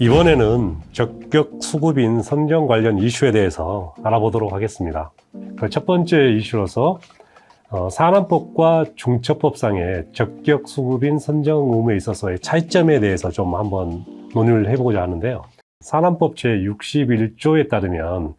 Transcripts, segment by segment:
이번에는 적격 수급인 선정 관련 이슈에 대해서 알아보도록 하겠습니다. 그 첫 번째 이슈로서 어, 산안법과 중처법상의 적격 수급인 선정 의무에 있어서의 차이점에 대해서 좀 한번 논의를 해보고자 하는데요. 산안법 제61조에 따르면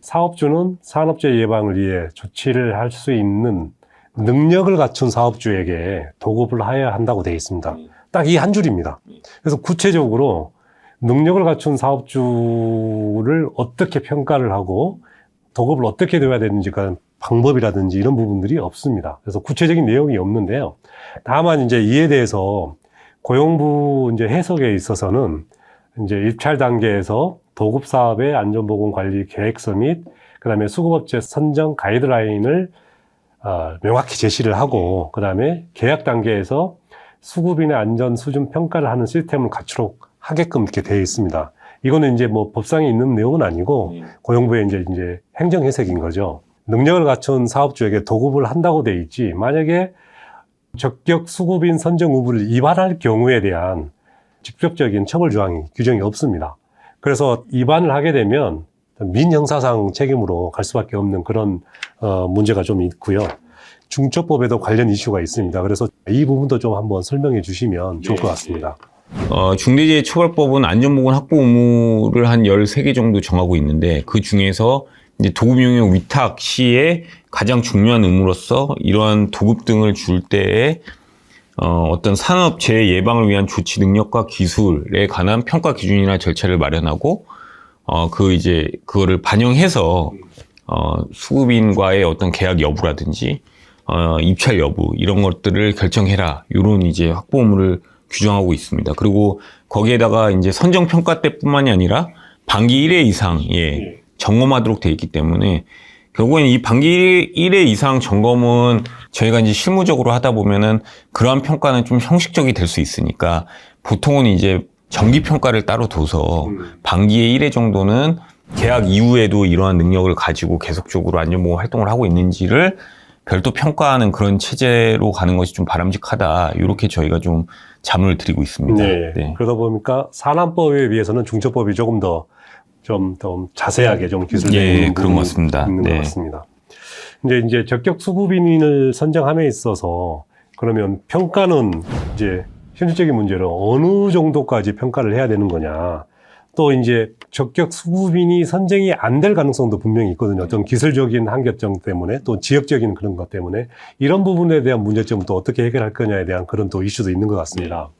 사업주는 산업재해 예방을 위해 조치를 할 수 있는 능력을 갖춘 사업주에게 도급을 하여야 한다고 되어 있습니다. 딱 이 한 줄입니다. 그래서 구체적으로 능력을 갖춘 사업주를 어떻게 평가를 하고 도급을 어떻게 돼야 되는지 그 방법이라든지 이런 부분들이 없습니다. 그래서 구체적인 내용이 없는데요. 다만 이제 이에 대해서 고용부 이제 해석에 있어서는 이제 입찰 단계에서 도급 사업의 안전보건 관리 계획서 및 그다음에 수급업체 선정 가이드라인을 어, 명확히 제시를 하고 그다음에 계약 단계에서 수급인의 안전 수준 평가를 하는 시스템을 갖추도록 하게끔 이렇게 되어 있습니다. 이거는 이제 뭐 법상에 있는 내용은 아니고 고용부의 이제 이제 행정 해석인 거죠. 능력을 갖춘 사업주에게 도급을 한다고 돼 있지 만약에 적격 수급인 선정 의무를 위반할 경우에 대한 직접적인 처벌 조항이 규정이 없습니다. 그래서 위반을 하게 되면 민형사상 책임으로 갈 수밖에 없는 그런 어, 문제가 좀 있고요. 중처법에도 관련 이슈가 있습니다. 그래서 이 부분도 좀 한번 설명해 주시면 좋을 것 같습니다. 어, 중대재해 처벌법은 안전보건 확보 의무를 한 13개 정도 정하고 있는데 그 중에서 이제 도급용역 위탁 시에 가장 중요한 의무로서 이러한 도급 등을 줄 때에 어, 어떤 산업 재해 예방을 위한 조치 능력과 기술에 관한 평가 기준이나 절차를 마련하고 어, 그 이제 그거를 반영해서 어, 수급인과의 어떤 계약 여부라든지 어, 입찰 여부 이런 것들을 결정해라. 이런 이제 확보 의무를 규정하고 있습니다. 그리고 거기에다가 이제 선정 평가 때뿐만이 아니라 반기 1회 이상 예, 점검하도록 돼 있기 때문에 결국엔 이 반기 1회 이상 점검은 저희가 이제 실무적으로 하다 보면은 그러한 평가는 좀 형식적이 될 수 있으니까 보통은 이제 정기 평가를 따로 둬서 반기의 1회 정도는 계약 이후에도 이러한 능력을 가지고 계속적으로 안전보호 활동을 하고 있는지를 별도 평가하는 그런 체제로 가는 것이 좀 바람직하다. 이렇게 저희가 좀 자문을 드리고 있습니다. 네. 그러다 보니까 산안법에 비해서는 중처법이 조금 더 좀 더 자세하게 좀 기술적인 예, 부분이 그런 것 같습니다. 있는 네. 것 같습니다. 이제 이제 적격 수급인을 선정함에 있어서 그러면 평가는 이제 현실적인 문제로 어느 정도까지 평가를 해야 되는 거냐. 또 이제 적격 수급인이 선정이 안 될 가능성도 분명히 있거든요. 어떤 기술적인 한계점 때문에 또 지역적인 그런 것 때문에 이런 부분에 대한 문제점을 또 어떻게 해결할 거냐에 대한 그런 또 이슈도 있는 것 같습니다.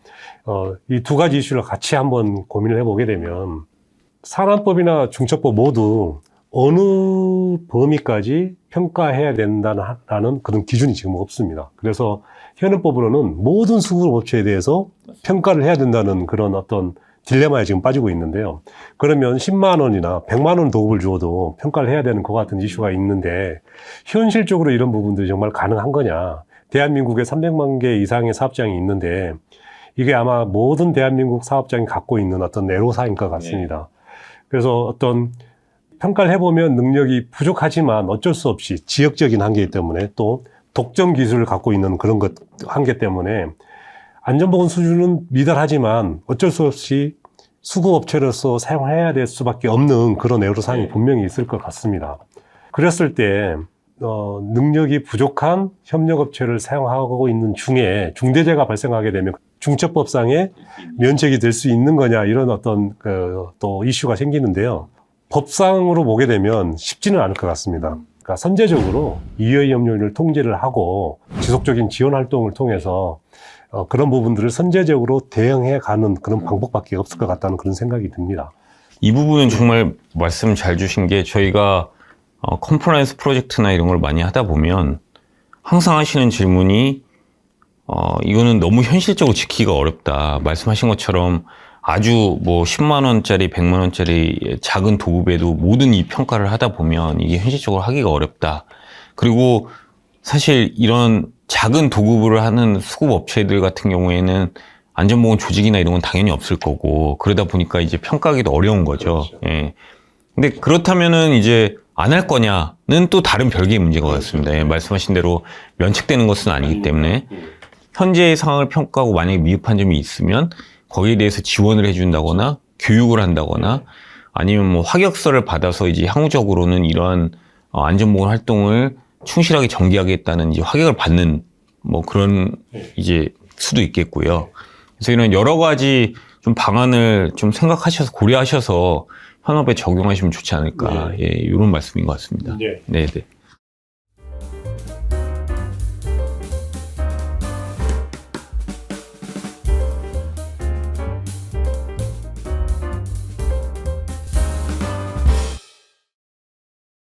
어, 이 두 가지 이슈를 같이 한번 고민을 해보게 되면 산안법이나 중처법 모두 어느 범위까지 평가해야 된다는 그런 기준이 지금 없습니다. 그래서 현행법으로는 모든 수급 업체에 대해서 평가를 해야 된다는 그런 어떤 딜레마에 지금 빠지고 있는데요. 그러면 10만 원이나 100만 원 도급을 주어도 평가를 해야 되는 것 같은 이슈가 있는데 현실적으로 이런 부분들이 정말 가능한 거냐? 대한민국에 300만 개 이상의 사업장이 있는데 이게 아마 모든 대한민국 사업장이 갖고 있는 어떤 애로사인 것 같습니다. 그래서 어떤 평가를 해보면 능력이 부족하지만 어쩔 수 없이 지역적인 한계 때문에 또 독점 기술을 갖고 있는 그런 것 한계 때문에 안전보건 수준은 미달하지만 어쩔 수 없이 수급업체로서 사용해야 될 수밖에 없는 그런 애로사항이 분명히 있을 것 같습니다. 그랬을 때 어, 능력이 부족한 협력업체를 사용하고 있는 중에 중대재해가 발생하게 되면 중처법상의 면책이 될 수 있는 거냐 이런 어떤 그, 또 이슈가 생기는데요. 법상으로 보게 되면 쉽지는 않을 것 같습니다. 그러니까 선제적으로 이해 협력을 통제를 하고 지속적인 지원 활동을 통해서 어, 그런 부분들을 선제적으로 대응해 가는 그런 방법밖에 없을 것 같다는 그런 생각이 듭니다. 이 부분은 정말 말씀 잘 주신 게 저희가 어, 컴플라이언스 프로젝트나 이런 걸 많이 하다 보면 항상 하시는 질문이 어, 이거는 너무 현실적으로 지키기가 어렵다. 말씀하신 것처럼 아주 뭐 10만 원짜리, 100만 원짜리 작은 도급에도 모든 이 평가를 하다 보면 이게 현실적으로 하기가 어렵다. 그리고 사실 이런 작은 도급을 하는 수급 업체들 같은 경우에는 안전보건 조직이나 이런 건 당연히 없을 거고 그러다 보니까 이제 평가하기도 어려운 거죠. 예. 근데 그렇다면은 이제 안 할 거냐는 또 다른 별개의 문제인 것 같습니다. 예, 말씀하신 대로 면책되는 것은 아니기 때문에 현재의 상황을 평가하고 만약에 미흡한 점이 있으면 거기에 대해서 지원을 해준다거나 교육을 한다거나 아니면 뭐 화격서를 받아서 이제 향후적으로는 이러한 어, 안전보건 활동을 충실하게 전개하겠다는 이제 화격을 받는 뭐 그런 네. 이제 수도 있겠고요. 그래서 이런 여러 가지 좀 방안을 좀 생각하셔서 고려하셔서 현업에 적용하시면 좋지 않을까. 네. 예, 이런 말씀인 것 같습니다. 네. 네, 네.